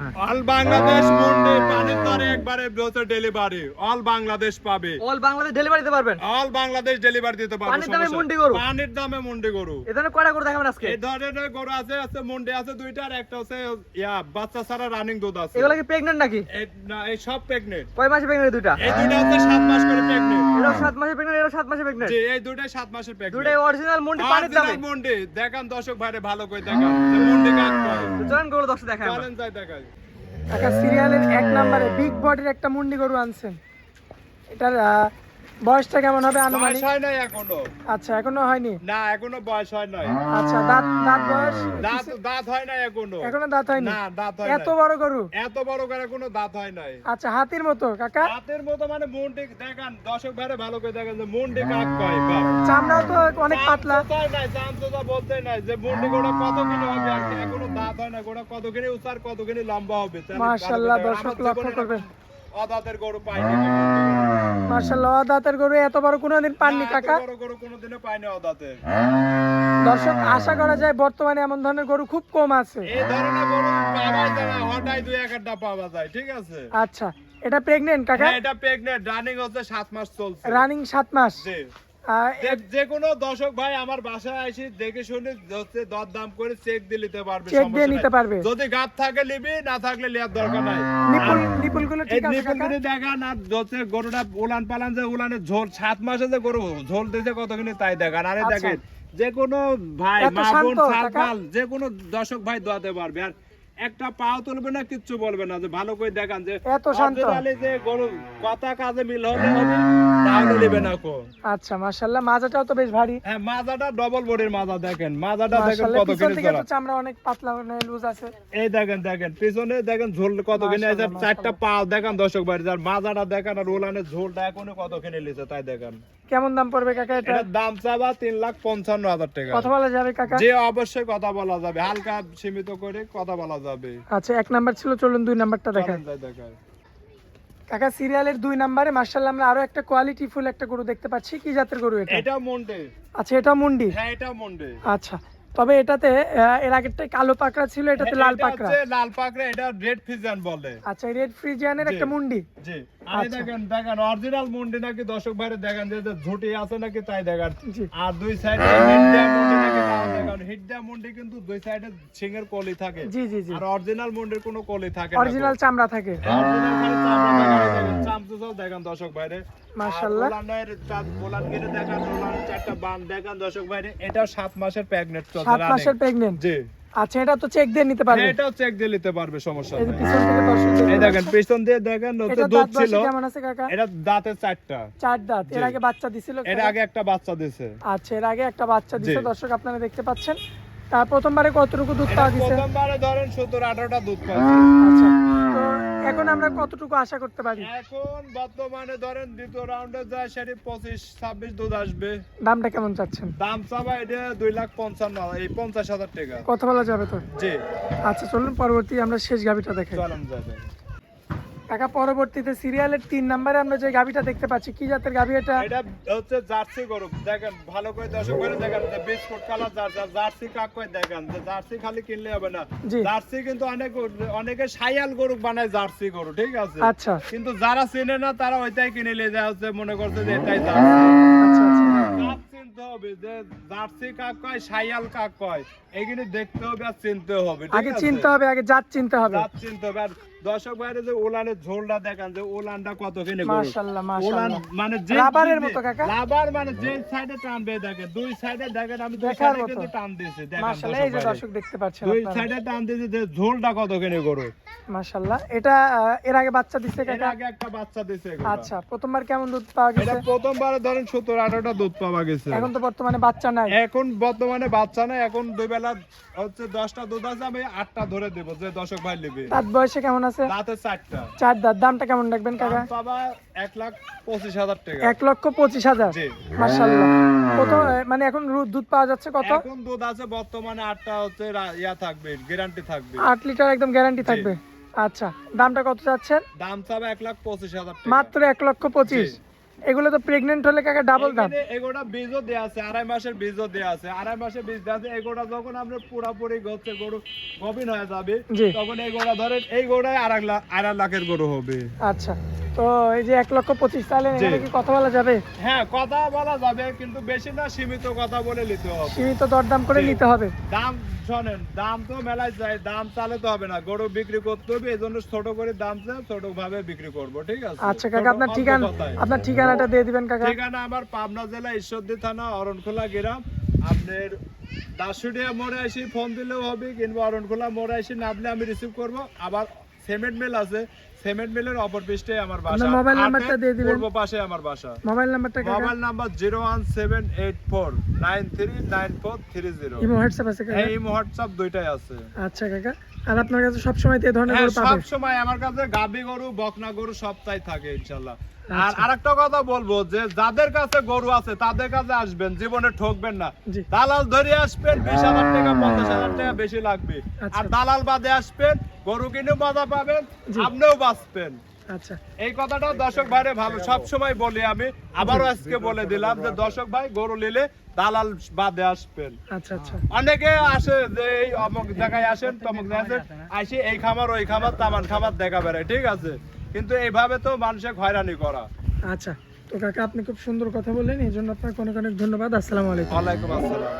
হ্যাঁ। অল বাংলাদেশ মন্ডি পানির দরে একবারে হচ্ছে ডেলিভারি। অল বাংলাদেশ পাবে। অল বাংলাদেশ ডেলিভারি দিতে পারবেন? অল বাংলাদেশ ডেলিভারি দিতে পারবে। পানির দামে মুন্ডি গরু? পানির দামে মুন্ডি গরু। এ ধরনের কয়টা করে দেখাবেন আজকে? এই ধরনের গরু আছে আছে মুন্ডি আছে দুইটা আর একটা হচ্ছে ইয়া বাচ্চা ছাড়া রানিং দুধ আছে। এগুলো কি প্রেগনেন্ট নাকি? না, এই সব প্রেগনেন্ট কয় মাসে প্রেগনেন্ট দুইটা? এই দুইটা হচ্ছে সাত মাস করে প্রেগনেন্ট এরা সাত মাসে প্রেগনেন্ট এরা সাত মাসে প্রেগনেন্ট জি এই দুইটাই সাত মাসের প্রেগনেন্ট দুটাই অরিজিনাল মুন্ডি পানির দামে। মুন্ডি। দেখান দর্শক ভাইরে ভালো করে দেখান। মুন্ডি কাক করে চলেন গরু দর্শক দেখায় চলেন যাই দেখাই। কাকা সিরিয়ালের এক নম্বরে বিগ বডির একটা মুন্ডি গরু আনছেন। এটার বয়সটা কেমন হবে বয়স আনুমানিক? হয় নাই এখনও। আচ্ছা এখনও হয়নি? না এখনও বয়স হয় নাই। আচ্ছা দাঁত দাঁত বয়স? দাঁত দাঁত হয় নাই এখনও। এখনও দাঁত হয়নি? না দাঁত হয় এত বড় গরু? এত বড় করে কোনো দাঁত হয় নাই। আচ্ছা হাতির মতো কাকা? দাঁতের মতো মানে মুন্ডি দেখান দর্শক ভাইরে ভালো করে দেখান যে মুন্ডি কাক কয় বাপ চামড়াও তো অনেক পাতলা। চামচোদাই নাই চামচোদা বলতে নাই যে মুন্ডি গোড়া কত কিলো হবে এখনও দাঁত হয় না গোড়া কত কিলো উচার কত কিলো লম্বা হবে মাশাআল্লাহ, দর্শক লক্ষ্য করবেন। অদাঁতের গরু পাইনি। মাশাআল্লাহ দাঁতের গরু এত বড় কোনোদিন পাননি কাকা। বড় গরু কোনোদিনও পাইনি অদাঁতের। দর্শক আশা করা যায় বর্তমানে এমন ধরনের গরু খুব কম আছে। এই ধরনের গরু পাওয়া যায় না হঠাৎ দুই এক একটা পাওয়া যায় ঠিক আছে? আচ্ছা এটা প্রেগনেন্ট কাকা? হ্যাঁ, এটা প্রেগনেন্ট রানিং হচ্ছে সাত মাস চলছে। রানিং সাত মাস। জি। যে- যে কোনো দর্শক ভাই আমার বাসায় এসে দেখে শুনে হচ্ছে করে চেক দিয়ে নিতে পারবে Check দিয়ে নিতে পারবে। যদি গাপ থাকে নিবি না থাকলে লিয়ার দরকার নাই। নিপুল নিপুলগুলো ঠিক আছে নিপুল কাকা? দেখান আর হচ্ছে গরুটা উলান পালান যে উলানের ঝোল সাত মাসে যে গরু ঝোল দিতে কতখানি তাই দেখান। আরে আচ্ছা। দেখেন যে কোনো ভাই মা বোন যে কোনো দর্শক ভাই দোয়াতে পারবে। আর একটা পাও তুলবে না কিচ্ছু বলবে না যে ভালো করে দেখান যে এত শান্ত। যে গরু কথা কাজে মিল হলে হবে। তাহলে নেবে না কো আচ্ছা মাশাল্লাহ মাজাটাও তো বেশ ভারী। হ্যাঁ মাজাটা ডবল বডির মাজা দেখেন। মাজাটা দেখেন কত কিনে থেকে চড়া। তো চামড়া অনেক পাতলা লুজ আছে। এই দেখেন দেখেন পিছনে দেখেন ঝোল কত কিনে আছে চারটা পাও দেখেন দর্শক যার মাজাটা দেখেন আর ওলানের ঝোলটা এখনও কত কিনে লিছে তাই দেখেন। কেমন দাম পড়বে কাকা এটা? দাম চাবা তিন লাখ পঞ্চান্ন হাজার টাকা। কথা বলা যাবে কাকা? যে অবশ্যই কথা বলা যাবে হালকা সীমিত করে কথা বলা যাবে। আচ্ছা এক নাম্বার ছিল চলুন দুই নাম্বারটা দেখেন দেখাই। কাকা সিরিয়ালের দুই নাম্বারে মার্শাল্লাহ আমরা আরও একটা কোয়ালিটি ফুল একটা গরু দেখতে পাচ্ছি। কি জাতের গরু এটা? এটা মন্ডে আচ্ছা এটা মন্ডি? হ্যাঁ এটা মন্ডে আচ্ছা তবে এটাতে এর আগেরটাই কালো পাকড়া ছিল এটাতে লাল পাকড়া। লাল পাকড়া এটা রেড ফিজান বলে। আচ্ছা রেড ফ্রিজিয়ানের একটা মুন্ডি? জি। আরে আচ্ছা। দেখেন দেখেন অরিজিনাল মুন্ডি নাকি দর্শক ভাইরে দেখেন যে ঝুটি আছে নাকি তাই দেখেন। আর দুই সাইডে হিডডা মুন্ডি নাকি তাও দেখেন হিডডা মুন্ডি কিন্তু দুই সাইডে সিংহের কলি থাকে। জি জি জি। আর অরিজিনাল মুন্ডির কোনো কলি থাকে না অরিজিনাল চামড়া থাকে। অরিজিনাল চামড়া দেখেন, দেখেন দর্শক মাশাআল্লাহ। চাঁদ দেখেন চারটা বান দেখেন দর্শক মাসের চলছে মাসের জি। আচ্ছা এটা তো চেক দিয়ে নিতে পারবে? হ্যাঁ, এটাও চেক দিয়ে নিতে পারবে সমস্যা এই যে নেই। পিছন থেকে দর্শক দেখতে এই দেখেন পিছন দিয়ে দেখেন ওতে দুধ ছিল। কেমন আছে কাকা? এটা দাঁতের চারটা। চার দাঁত। এর আগে বাচ্চা দিছিল এর আগে একটা বাচ্চা আচ্ছা এর আগে একটা বাচ্চা দিছে দর্শক আপনারা দেখতে পাচ্ছেন। তার প্রথমবারে কতটুকু দুধ পাওয়া গেছে? প্রথমবারে ধরেন সত্তর আঠারোটা দুধ পাচ্ছে আচ্ছা তো এখন আমরা কতটুকু আশা করতে পারি? এখন বর্তমানে ধরেন দ্বিতীয় রাউন্ডে যায় সেটি পঁচিশ ছাব্বিশ দুধ আসবে। দামটা কেমন চাচ্ছেন? দাম চাবা এটা দুই লাখ পঞ্চান্ন এই পঞ্চাশ হাজার টাকা। কথা বলা যাবে তো? জি। আচ্ছা চলুন পরবর্তী আমরা শেষ গাভিটা দেখে চলুন যাবে কাকা পরবর্তীতে সিরিয়ালের তিন নম্বরে আমরা যে গাভিটা দেখতে পাচ্ছি কি জাতের গাভি এটা? এটা হচ্ছে জার্সি গরু। দেখেন ভালো করে দর্শক করে দেখেন যে বিস্কুট কালার জার্সি জার্সি কাক করে দেখেন যে জার্সি খালি কিনলে হবে না। জার্সি কিন্তু অনেক অনেকে সাইয়াল গরু বানায় জার্সি গরু ঠিক আছে? আচ্ছা। কিন্তু যারা চেনে না তারা ওইটাই কিনে নিয়ে যায় হচ্ছে মনে করছে যে এটাই জার্সি। আচ্ছা আচ্ছা। চিনতে হবে যে জার্সি কাক কয় সাইয়াল কাক কয় এগুলো দেখতে হবে আর চিনতে হবে আগে চিনতে হবে আগে জাত চিনতে হবে। জাত চিনতে হবে আর দর্শক বাইরে যে ওলানের ঝোলটা দেখান যে ওলানটা কত কিনে মাশাআল্লাহ ওলান মাশাআল্লাহ মানে যে মতো কাকা? মানে যে সাইডে টানবে দেখেন দুই সাইডে দেখেন আমি দুই সাইডে কিন্তু টান দিয়েছি দেখেন মাশাআল্লাহ এই যে দর্শক দেখতে পাচ্ছেন দুই সাইডে টান দিয়েছি যে ঝোলটা কত কিনে গরু? মাশাআল্লাহ এটা এর আগে বাচ্চা এর আগে একটা বাচ্চা দিছে আচ্ছা প্রথমবার কেমন দুধ পাওয়া এটা গেছে প্রথমবারে ধরেন সত্তর আঠারোটা দুধ পাওয়া গেছে। এখন তো বর্তমানে বাচ্চা নাই। এখন বর্তমানে বাচ্চা না এখন দুই বেলা হচ্ছে দশটা দুধ আছে আমি আটটা ধরে দেবো যে দর্শক ভাই নেবে। বয়সে কেমন আছে? চারটা। চার দাঁত। দামটা কেমন রাখবেন কাকা? এক লাখ পঁচিশ হাজার টাকা। এক লক্ষ পঁচিশ হাজার? কত মানে এখন দুধ পাওয়া যাচ্ছে কত? এখন দুধ আছে বর্তমানে আটটা হচ্ছে ইয়া থাকবে গ্যারান্টি থাকবে। আট লিটার একদম গ্যারান্টি থাকবে। আচ্ছা দামটা কত যাচ্ছে দাম চাবে এক লাখ পঁচিশ হাজার মাত্র এক লক্ষ পঁচিশ। এগুলো তো প্রেগনেন্ট হলে কাকা ডাবল দাম। এগোটা বীজও দেয়া আছে আড়াই মাসের বীজও দেয়া আছে। আড়াই মাসের বীজ দেয়া আছে এগোটা যখন আমরা পুরাপুরি গচ্ছে গরু গভীর হয়ে যাবে তখন এই গোড়া ধরেন এই গোড়ায় আড়াই লাখ আড়াই লাখের গরু হবে। আচ্ছা। তো এই যে এক লক্ষ পঁচিশ কি কথা বলা যাবে? হ্যাঁ কথা বলা যাবে কিন্তু বেশি না সীমিত কথা বলে নিতে হবে। সীমিত দরদাম করে নিতে হবে। দাম শোনেন দাম তো মেলায় যায় দাম চালে তো হবে না। গরু বিক্রি করতে হবে এই জন্য ছোট করে দাম চাই ছোট ভাবে বিক্রি করব ঠিক আছে? আচ্ছা কাকা আপনার ঠিকানা আপনার ঠিকানাটা দিয়ে দিবেন কাকা। ঠিকানা আমার পাবনা জেলা ঈশ্বরদী থানা অরণখোলা গ্রাম। আপনার দাসুডিয়া মোড়ে এসে ফোন দিলেও হবে কিংবা অরণখোলা মোড়ে এসে নামলে আমি রিসিভ করব। আবার সিমেন্ট মিল আছে। সিমেন্ট মিলের অপর পৃষ্ঠে আমার বাসা। মোবাইল নাম্বারটা দিয়ে দিবেন। পূর্ব পাশে আমার বাসা। মোবাইল নাম্বারটা mobile number zero one seven eight four nine three nine four three zero imo WhatsApp আছে কাকা? এই হোয়াটসঅ্যাপ দুইটাই আছে। আচ্ছা কাকা। আর আপনার কাছে সব সময় এই ধরনের হ্যাঁ গরু সব সময় আমার কাছে গাবি গরু বকনা গরু সবটাই থাকে ইনশাআল্লাহ আর আচ্ছা। আরেকটা কথা বলব যে যাদের কাছে গরু আছে তাদের কাছে আসবেন জীবনে ঠকবেন না। দালাল ধরে আসবেন বিশ হাজার টাকা পঞ্চাশ হাজার টাকা বেশি লাগবে। আচ্ছা। আর দালাল বাদে আসবেন গরু কিনে মজা পাবেন। আপনিও বাঁচবেন। আচ্ছা। এই কথাটা দর্শক ভাইরে ভালো সব সময় বলি আমি। আবারও আজকে বলে দিলাম যে দর্শক ভাই গরু নিলে দালাল বাদে আসবেন। আচ্ছা আচ্ছা। অনেকে আসে যে এই অমুক জায়গায় আসেন তমুক জায়গায় আসেন আসি এই খামার ওই খামার তামান খামার দেখা বেড়ায় ঠিক আছে? কিন্তু এইভাবে তো মানুষে হয়রানি করা। আচ্ছা তো কাকা আপনি খুব সুন্দর কথা বললেন এই জন্য আপনাকে অনেক অনেক ধন্যবাদ। আসসালামু আলাইকুম। ওয়ালাইকুম আসসালাম।